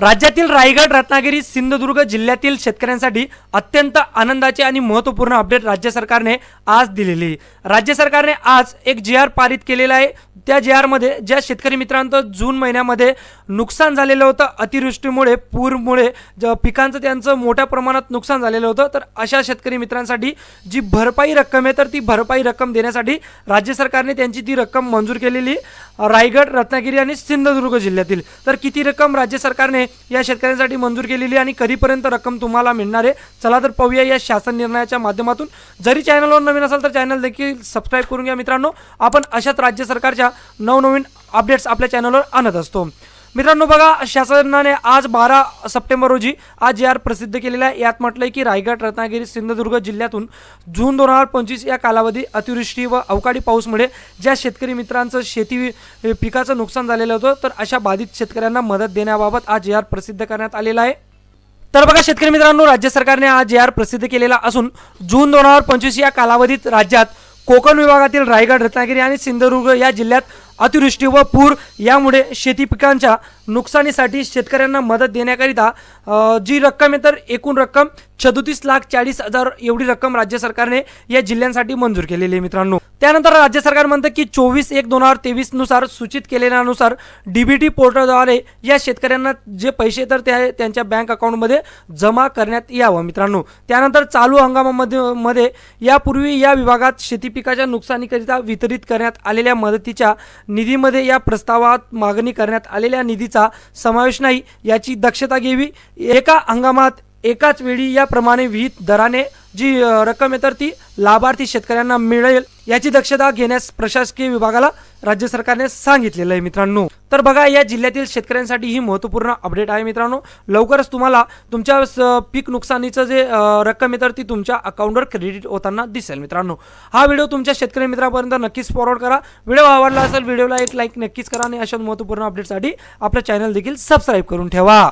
राज्यातील रायगड रत्नागिरी सिंधुदुर्ग जिल्ह्यातील शेतकऱ्यांसाठी अत्यंत आनंदाचे आणि महत्त्वपूर्ण अपडेट राज्य सरकारने आज दिलेली. आहे. राज्य सरकारने आज एक जी आर पारित केलेला आहे. त्या जी आरमध्ये ज्या शेतकरी मित्रांचं जून महिन्यामध्ये नुकसान झालेलं होतं अतिवृष्टीमुळे पूरमुळे ज पिकांचं त्यांचं मोठ्या प्रमाणात नुकसान झालेलं होतं तर अशा शेतकरी मित्रांसाठी जी भरपाई रक्कम आहे तर ती भरपाई रक्कम देण्यासाठी राज्य सरकारने त्यांची ती रक्कम मंजूर केलेली. रायगड रत्नागिरी आणि सिंधुदुर्ग जिल्ह्यातील. तर किती रक्कम राज्य सरकारने या शेतकऱ्यांसाठी मंजूर केलेली आणि कधीपर्यंत रक्कम तुम्हाला मिळणार आहे? चला तर पाहूया या शासन निर्णयाच्या माध्यमातून. जरी चॅनलवर नवीन असाल तर चॅनल देखील सबस्क्राईब करून घ्या मित्रांनो. आपण अशाच राज्य सरकारच्या नवनवीन अपडेट्स आपल्या चॅनलवर आणत असतो. मित्रांनो बघा शासनाने आज बारा सप्टेंबर रोजी आज यार आर प्रसिद्ध केलेला आहे यात म्हटलंय की रायगड रत्नागिरी सिंधुदुर्ग जिल्ह्यातून जून दोन हजार पंचवीस या कालावधी अतिवृष्टी व अवकाळी पाऊसमुळे ज्या शेतकरी मित्रांचं शेती पिकाचं नुकसान झालेलं होतं तर अशा बाधित शेतकऱ्यांना मदत देण्याबाबत आज यार आर प्रसिद्ध करण्यात आलेला आहे. तर बघा शेतकरी मित्रांनो राज्य सरकारने आज यार आर प्रसिद्ध केलेला असून जून दोन हजार पंचवीस या कालावधीत राज्यात कोकण विभागातील रायगड रत्नागिरी आणि सिंधुदुर्ग या जिल्ह्यात अतिवृष्टी व पूर यामुळे शेती पिकांच्या नुकसानीसाठी शेतकऱ्यांना मदत देण्याकरिता जी रक्कम आहे तर एकूण रक्कम सदोतीस लाख चाळीस हजार एवढी रक्कम राज्य सरकारने या जिल्ह्यांसाठी मंजूर केलेली आहे मित्रांनो. त्यानंतर राज्य सरकार म्हणतं की चोवीस एक दोन हजार तेवीसनुसार सूचित केलेल्यानुसार डी बी टी पोर्टलद्वारे या शेतकऱ्यांना जे पैसे तर ते त्यांच्या बँक अकाउंटमध्ये जमा करण्यात यावं मित्रांनो. त्यानंतर चालू हंगामामध्ये मध्ये यापूर्वी या विभागात शेती पिकाच्या नुकसानीकरिता वितरित करण्यात आलेल्या मदतीच्या निधीमध्ये या प्रस्तावात मागणी करण्यात आलेल्या निधीचा समावेश नाही याची दक्षता घ्यावी. एका हंगामात एकाच वेळी याप्रमाणे विहित दराने जी रक्कम आहे तर ती लाभार्थी शेतकऱ्यांना मिळेल याची दक्षता घेण्यास प्रशासकीय विभागाला राज्य सरकारने सांगितलेलं आहे मित्रांनो. तर बघा या जिल्ह्यातील शेतकऱ्यांसाठी ही महत्त्वपूर्ण अपडेट आहे मित्रांनो. लवकरच तुम्हाला तुमच्या पीक नुकसानीचं जे रक्कम आहे तर ती तुमच्या अकाउंटवर क्रेडिट होताना दिसेल मित्रांनो. हा व्हिडिओ तुमच्या शेतकरी मित्रापर्यंत नक्कीच फॉरवर्ड करा. व्हिडिओ आवडला असेल व्हिडिओला एक लाईक नक्कीच करा आणि अशा महत्त्वपूर्ण अपडेटसाठी आपलं चॅनल देखील सबस्क्राईब करून ठेवा.